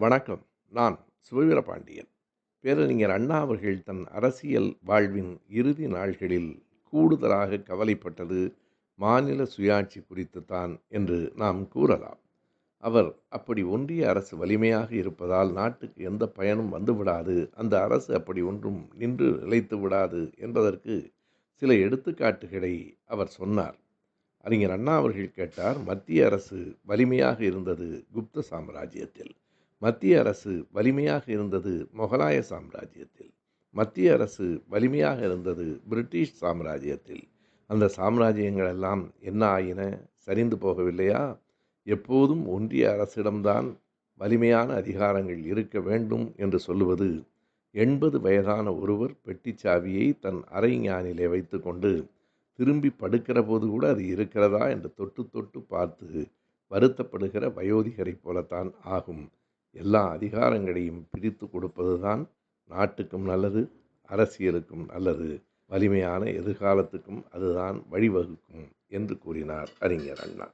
வணக்கம். நான் சுபவீரபாண்டியன் பேரறிஞர் அண்ணா அவர்கள் தன் அரசியல் வாழ்வின் இறுதி நாள்களில் கூடுதலாக கவலைப்பட்டது மாநில சுயாட்சி குறித்து தான் என்று நாம் கூறலாம். அவர் அப்படி ஒன்றிய அரசு வலிமையாக இருப்பதால் நாட்டுக்கு எந்த பயனும் வந்துவிடாது அந்த அரசு அப்படி ஒன்றும் நின்று நிலைத்து விடாது என்பதற்கு சில எடுத்துக்காட்டுகளை அவர் சொன்னார். அறிஞர் அண்ணா அவர்கள் கேட்டார் மத்திய அரசு வலிமையாக இருந்தது குப்த சாம்ராஜ்யத்தில். மத்திய அரசு வலிமையாக இருந்தது மொகலாய சாம்ராஜ்யத்தில். மத்திய அரசு வலிமையாக இருந்தது பிரிட்டிஷ் சாம்ராஜ்யத்தில். அந்த சாம்ராஜ்யங்கள் எல்லாம் என்ன ஆயின? சரிந்து போகவில்லையா? எப்போதும் ஒன்றிய அரசிடம்தான் வலிமையான அதிகாரங்கள் இருக்க வேண்டும் என்று சொல்லுவது எண்பது வயதான ஒருவர் பெட்டிச்சாவியை தன் அரை ஞானிலே வைத்துக்கொண்டு திரும்பி படுக்கிற போது கூட அது இருக்கிறதா என்று தொட்டு தொட்டு பார்த்து வருத்தப்படுகிற வயோதிகரைப் போலத்தான் ஆகும். எல்லா அதிகாரங்களையும் பிரித்து கொடுப்பதுதான் நாட்டுக்கும் நல்லது அரசியலுக்கும் நல்லது. வலிமையான எதிர்காலத்துக்கும் அதுதான் வழிவகுக்கும் என்று கூறினார் அறிஞர் அண்ணா.